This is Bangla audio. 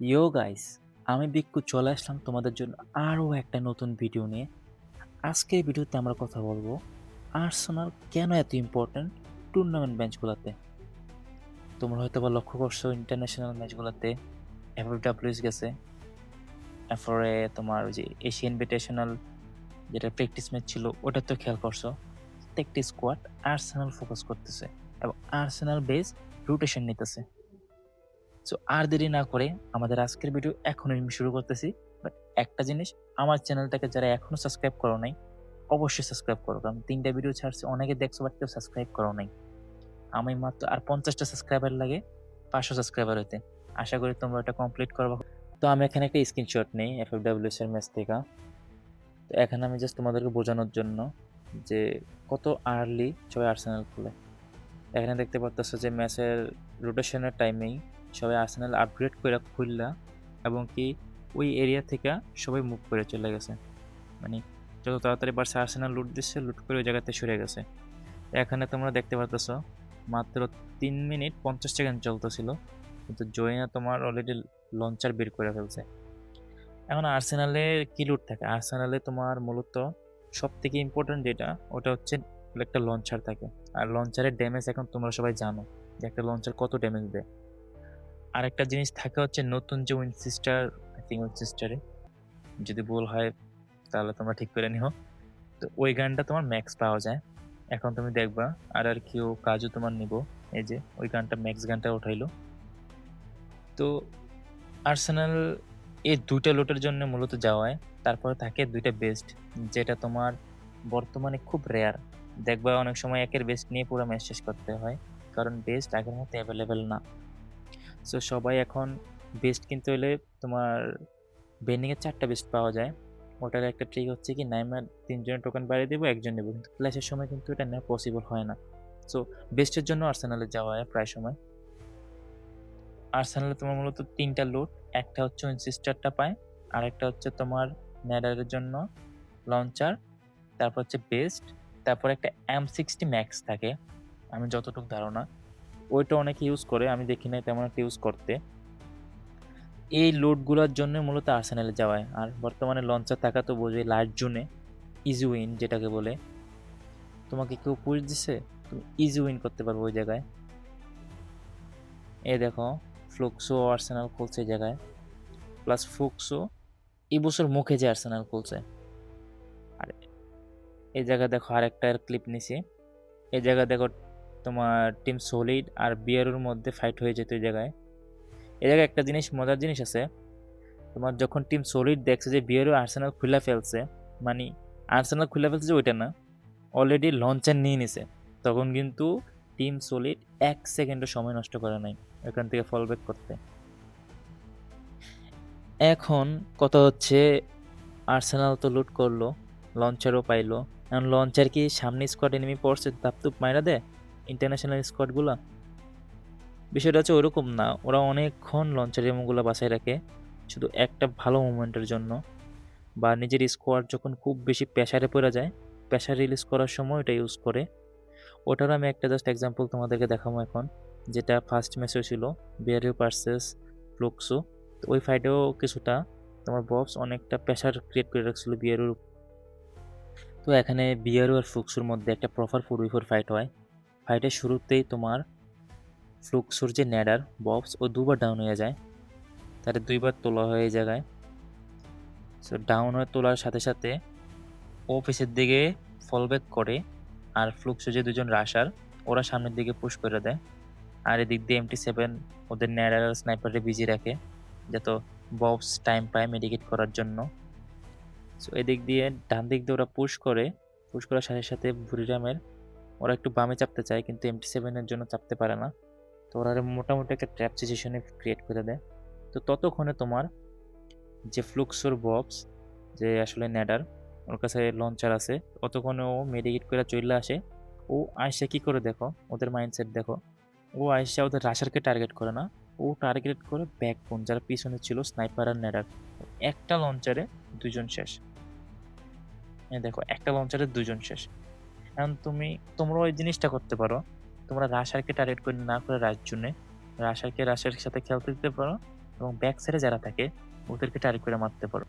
ইয়ো গাইস আমি বিক্কু চলে আসলাম তোমাদের জন্য আরও একটা নতুন ভিডিও নিয়ে। আজকের ভিডিওতে আমরা কথা বলব আর্সেনাল কেন এত ইম্পর্ট্যান্ট টুর্নামেন্ট ম্যাচগুলোতে তোমরা হয়তো বা লক্ষ্য করছ ইন্টারন্যাশনাল ম্যাচগুলোতে এফএফডাব্লিউএস গেছে এরপরে তোমার ওই যে এশিয়ান ইনভিটেশনাল যেটা প্র্যাকটিস ম্যাচ ছিল ওটা তো খেয়াল করছ। প্রত্যেকটি স্কোয়াড আর্সেনাল ফোকাস করতেছে এবং আর্সেনাল বেস রোটেশন নিতেছে। সো আর দেরি না করে আমাদের আজকের ভিডিও এখনই আমি শুরু করতেছি। বাট একটা জিনিস, আমার চ্যানেলটাকে যারা এখনও সাবস্ক্রাইব করো নাই, অবশ্যই সাবস্ক্রাইব করো। কারণ তিনটা ভিডিও ছাড়ছে, অনেকে দেখছ বাট কেউ সাবস্ক্রাইব করো নাই। আমি মাত্র আর পঞ্চাশটা সাবস্ক্রাইবার লাগে, পাঁচশো সাবস্ক্রাইবার হতে আশা করি তোমরা এটা কমপ্লিট করব। তো আমি এখানে একটা স্ক্রিনশট নেই এফ এফ ডাব্লিউএস এর ম্যাচ থেকে। তো এখানে আমি জাস্ট তোমাদেরকে বোঝানোর জন্য যে কত আর্লি সবাই আর্সেনাল খুলে। এখানে দেখতে পারতেছো যে ম্যাচের রোটেশনের টাইমেই সবাই আর্সেনাল আপগ্রেড করে খুললা এবং কি ওই এরিয়া থেকে সবাই মুভ করে চলে গেছে। মানে যত তাড়াতাড়ি পারছে আর্সেনাল লুট দিচ্ছে লুট করে ওই জায়গাতে সরে গেছে। এখানে তোমরা দেখতে পাচ্ছ মাত্র তিন মিনিট পঞ্চাশ সেকেন্ড চলতেছিল, কিন্তু জয়না তোমার অলরেডি লঞ্চার বের করে ফেলছে। এখন আর্সেনালে কি লুট থাকে? আর্সেনালে তোমার মূলত সব থেকে ইম্পর্টেন্ট যেটা, ওটা হচ্ছে একটা লঞ্চার থাকে। আর লঞ্চারের ড্যামেজ এখন তোমরা সবাই জানো যে একটা লঞ্চার কত ড্যামেজ দেয়। আরেকটা জিনিস থাকে হচ্ছে নতুন যে win sister I think win সিস্টারে যদি ভুল হয় তাহলে তোমরা ঠিক করে নিও। তো ওই গানটা তোমার ম্যাক্স পাওয়া যায়। এখন তুমি দেখবা আর আর কেউ কাজও তোমার নিব। এই যে ওই গানটা ম্যাক্স গানটা উঠাইলো। তো আর্সেনাল এই দুইটা লোটের জন্য মূলত যাওয়ায়, তারপরে থাকে দুইটা বেস্ট, যেটা তোমার বর্তমানে খুব রেয়ার দেখবা অনেক সময় একের বেস্ট নিয়ে পুরো ম্যাচ শেষ করতে হয়, কারণ বেস্ট আগের মতো অ্যাভেলেবেল না। সো সবাই এখন বেস্ট কিনতে হলে তোমার বেন্ডিংয়ের চারটা বেস্ট পাওয়া যায়। ওটার একটা ট্রিক হচ্ছে কি নাইমার তিনজনের টোকেন বাড়িয়ে দেবো, একজন নেব। কিন্তু ক্লাসের সময় কিন্তু এটা নেওয়া পসিবল হয় না। সো বেস্টের জন্য আর্সেনালে যাওয়া হয় প্রায় সময়। আর্সেনালে তোমার মূলত তিনটা লোড একটা হচ্ছে উইনসিস্টারটা পায়, আরেকটা হচ্ছে তোমার ন্যাডারের জন্য লঞ্চার তারপর হচ্ছে বেস্ট তারপর একটা এম সিক্সটি ম্যাক্স থাকে। আমি যতটুকু ধারণা। ওইটা অনেকে ইউজ করে, আমি দেখি না তেমন একটা ইউজ করতে। এই লোডগুলোর জন্য মূলত আর্সেনালে যাওয়ায়। আর বর্তমানে লঞ্চার থাকা তো বোঝে লাস্ট জুনে ইজি উইন যেটাকে বলে। তোমাকে কেউ পুশ দিছে? তুমি ইজি উইন করতে পারব ওই জায়গায়। এ দেখো ফ্লুক্সো আর্সেনাল খুলছে এই জায়গায়। প্লাস ফ্লুক্সো বছর মুখে যে আর্সেনাল খুলছে। আর, এই জায়গায় দেখো আরেকটা ক্লিপ নিছি। এই জায়গায় দেখো তোমার টিম সলিড আর বিয়ারোর মধ্যে ফাইট হয়ে যেত এই জায়গায়। এই জায়গায় একটা জিনিস, মজার জিনিস আছে। তোমার যখন টিম সলিড দেখছে যে বিয়ারো আর্সেনাল খুলে ফেলছে মানে আর্সেনাল খুলে ফেলছে যে ওইটা না অলরেডি লঞ্চার নিয়ে নিছে। তখন কিন্তু টিম সলিড এক সেকেন্ডও সময় নষ্ট করে নাই এখান থেকে ফল ব্যাক করতে। এখন কথা হচ্ছে আর্সেনাল তো লুট করল লঞ্চারও পাইলো। এখন লঞ্চার কি সামনে স্কোয়াড এনিমি পড়ছে, তাপতুপ মাইরা দেয়? ইন্টারন্যাশনাল স্কোয়াডগুলো বিষয়টা হচ্ছে ওরকম না। ওরা অনেকক্ষণ লঞ্চার এমনগুলো বাসায় রাখে, শুধু একটা ভালো মুভমেন্টের জন্য। বা নিজের স্কোয়াড যখন খুব বেশি প্রেশারে পড়ে যায় প্রেশার রিলিজ করার সময় ওটা ইউজ করে। ওটার আমি একটা জাস্ট এক্সাম্পল তোমাদেরকে দেখাবো এখন, যেটা ফার্স্ট ম্যাচও ছিল বিয়ারিও পার্সেস ফ্লুক্সো তো ওই ফাইটেও কিছুটা তোমার বক্স অনেকটা প্রেশার ক্রিয়েট করে রাখছিল বিয়ারোর তো এখানে বিয়ারো আর ফ্লুক্সোর মধ্যে একটা proper four v four fight হয়। ফাইটের শুরুতেই তোমার ফ্লুক্সোর যে ন্যাডার বক্স ও দুবার ডাউন হয়ে যায়। তাদের দুইবার তোলা হয় জায়গায়। সো ডাউন হয়ে তোলার সাথে সাথে ও পিসের দিকে ফলব্যাক করে আর ফ্লুক্সো যে দুজন রাশার ওরা সামনের দিকে পুশ করে দেয়। আর এদিক দিয়ে এমটি সেভেন ওদের ন্যাডার স্নাইপারে বিজি রাখে, যাতে বক্স টাইম পায় মেডিকেট করার জন্য। সো এদিক দিয়ে ডান দিক দিয়ে ওরা পুশ করে পুশ করার সাথে সাথে বুড়িরামের ওরা একটু বামে চাপতে চায়, কিন্তু এমটি সেভেনের জন্য চাপতে পারে না। তো ওরা মোটামুটি একটা ট্র্যাপ সিচুয়েশনে ক্রিয়েট করে দেয়। তো ততক্ষণে তোমার যে ফ্লুক্সোর বক্স যে আসলে ন্যাডার ওর কাছে লঞ্চার আছে অতক্ষণে ও মেডিকেট করে চলে আসে। ও আয়সা কী করে দেখো? ওদের মাইন্ডসেট দেখো। ও আয়সা ওদের রাশারকে টার্গেট করে না। ও টার্গেট করে ব্যাকবোন যারা পিছনে ছিল স্নাইপার আর ন্যাডার একটা লঞ্চারে দুজন শেষ। দেখো, একটা লঞ্চারে দুজন শেষ। এখন তুমি তোমরা ওই জিনিসটা করতে পারো তোমরা রাশারকে টার্গেট করে না করে রাজজুনে রাশারকে রাশের সাথে খেলতে দিতে পারো এবং ব্যাক সাইডে যারা থাকে, ওদেরকে টার্গেট করে মারতে পারো।